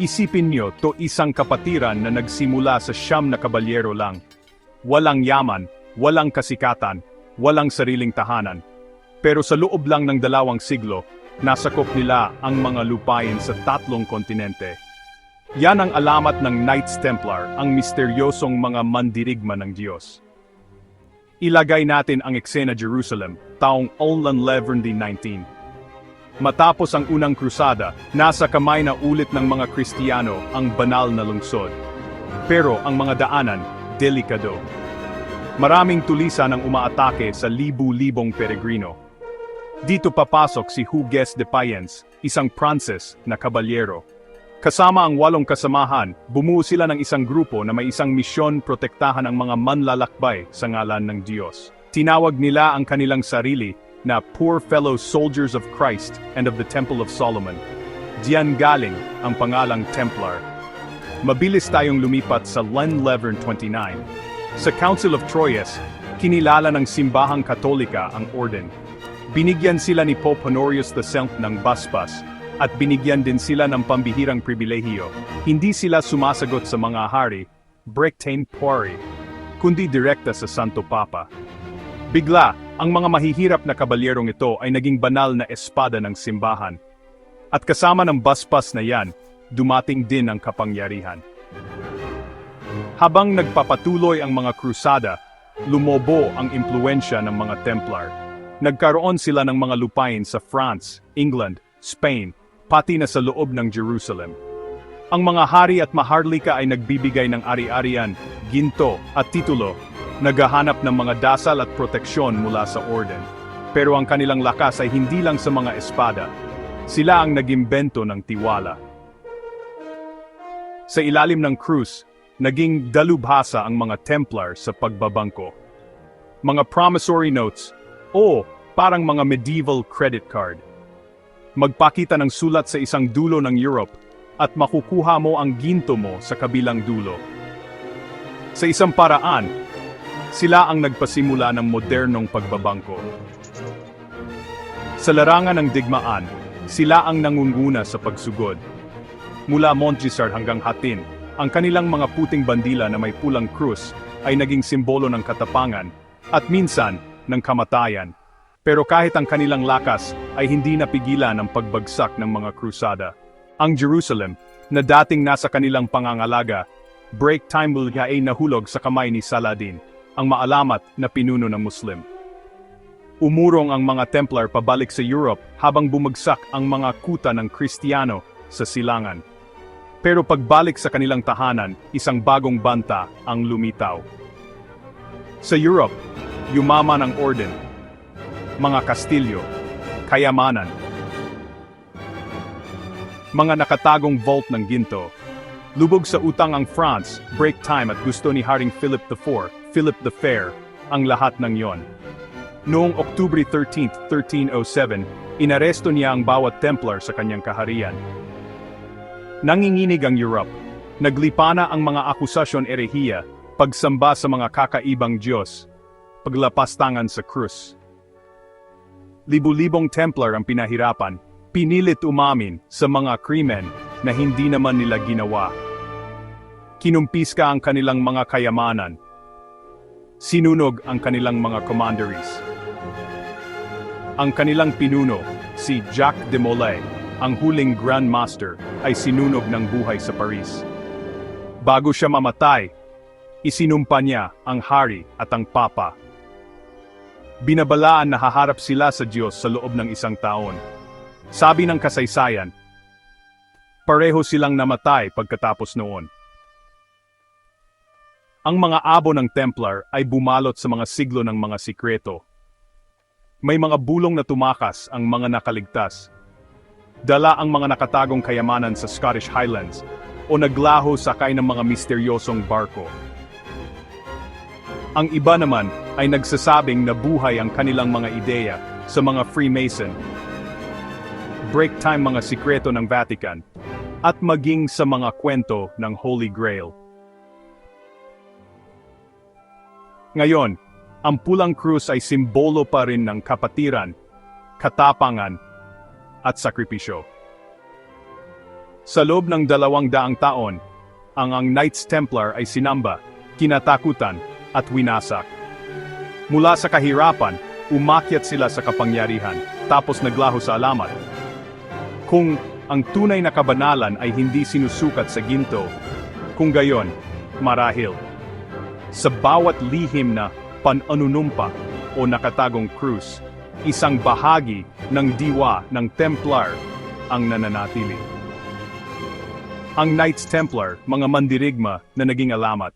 Isipin niyo to isang kapatiran na nagsimula sa siyam na kabalyero lang. Walang yaman, walang kasikatan, walang sariling tahanan. Pero sa loob lang ng dalawang siglo, nasakop nila ang mga lupain sa tatlong kontinente. Yan ang alamat ng Knights Templar, ang misteryosong mga mandirigma ng Diyos. Ilagay natin ang eksena Jerusalem, taong 1119. Matapos ang unang krusada, nasa kamay na ulit ng mga Kristiyano ang banal na lungsod. Pero ang mga daanan, delikado. Maraming tulisan ang umaatake sa libu-libong peregrino. Dito papasok si Hugues de Payens, isang Pranses na kabalyero. Kasama ang walong kasamahan, bumuo sila ng isang grupo na may isang misyon protektahan ang mga manlalakbay sa ngalan ng Diyos. Tinawag nila ang kanilang sarili na poor fellow soldiers of Christ and of the Temple of Solomon. Diyan galing ang pangalang Templar. Mabilis tayong lumipat sa Lenlevern 29. Sa Council of Troyes, kinilala ng simbahang katolika ang orden. Binigyan sila ni Pope Honorius VII ng basbas at binigyan din sila ng pambihirang pribilehiyo. Hindi sila sumasagot sa mga hari, Brictane Pori, kundi direkta sa Santo Papa. Bigla, ang mga mahihirap na kabalyerong ito ay naging banal na espada ng simbahan. At kasama ng baspas na yan, dumating din ang kapangyarihan. Habang nagpapatuloy ang mga krusada, lumobo ang impluensya ng mga Templar. Nagkaroon sila ng mga lupain sa France, England, Spain, pati na sa loob ng Jerusalem. Ang mga hari at maharlika ay nagbibigay ng ari-arian, ginto at titulo, naghahanap ng mga dasal at proteksyon mula sa orden. Pero ang kanilang lakas ay hindi lang sa mga espada. Sila ang nagimbento ng tiwala. Sa ilalim ng krus, naging dalubhasa ang mga Templar sa pagbabangko. Mga promissory notes, o parang mga medieval credit card. Magpakita ng sulat sa isang dulo ng Europe at makukuha mo ang ginto mo sa kabilang dulo. Sa isang paraan, sila ang nagpasimula ng modernong pagbabangko. Sa larangan ng digmaan, sila ang nangunguna sa pagsugod. Mula Montgisard hanggang Hatin, ang kanilang mga puting bandila na may pulang krus ay naging simbolo ng katapangan at minsan ng kamatayan. Pero kahit ang kanilang lakas ay hindi napigilan ang pagbagsak ng mga krusada. Ang Jerusalem, na dating nasa kanilang pangangalaga, break time ay nahulog sa kamay ni Saladin, ang maalamat na pinuno ng Muslim. Umurong ang mga Templar pabalik sa Europe habang bumagsak ang mga kuta ng Kristiyano sa silangan. Pero pagbalik sa kanilang tahanan, isang bagong banta ang lumitaw. Sa Europe, yumaman ang orden, mga kastilyo, kayamanan, mga nakatagong vault ng ginto. Lubog sa utang ang France, break time at gusto ni Haring Philip IV, Philip the Fair, ang lahat ng yon. Noong Oktubre 13, 1307, inaresto niya ang bawat Templar sa kanyang kaharian. Nanginginig ang Europe. Naglipa na ang mga akusasyon erehiya, pagsamba sa mga kakaibang Diyos, paglapastangan sa krus. Libu-libong Templar ang pinahirapan, pinilit umamin sa mga krimen na hindi naman nila ginawa. Kinumpiska ang kanilang mga kayamanan. Sinunog ang kanilang mga commanderies. Ang kanilang pinuno, si Jacques de Molay, ang huling Grand Master, ay sinunog ng buhay sa Paris. Bago siya mamatay, isinumpa niya ang hari at ang papa. Binabalaan na haharap sila sa Diyos sa loob ng isang taon. Sabi ng kasaysayan, pareho silang namatay pagkatapos noon. Ang mga abo ng Templar ay bumalot sa mga siglo ng mga sikreto. May mga bulong na tumakas ang mga nakaligtas. Dala ang mga nakatagong kayamanan sa Scottish Highlands o naglaho sakay ng mga misteryosong barko. Ang iba naman ay nagsasabing na buhay ang kanilang mga ideya sa mga Freemason break time mga sikreto ng Vatican, at maging sa mga kwento ng Holy Grail. Ngayon, ang pulang krus ay simbolo pa rin ng kapatiran, katapangan, at sakripisyo. Sa loob ng dalawang daang taon, ang ang Knights Templar ay sinamba, kinatakutan, at winasak. Mula sa kahirapan, umakyat sila sa kapangyarihan, tapos naglaho sa alamat. Kung ang tunay na kabanalan ay hindi sinusukat sa ginto, kung gayon, marahil. Sa bawat lihim na pananunumpa o nakatagong krus, isang bahagi ng diwa ng Templar ang nananatili. Ang Knights Templar, mga mandirigma na naging alamat,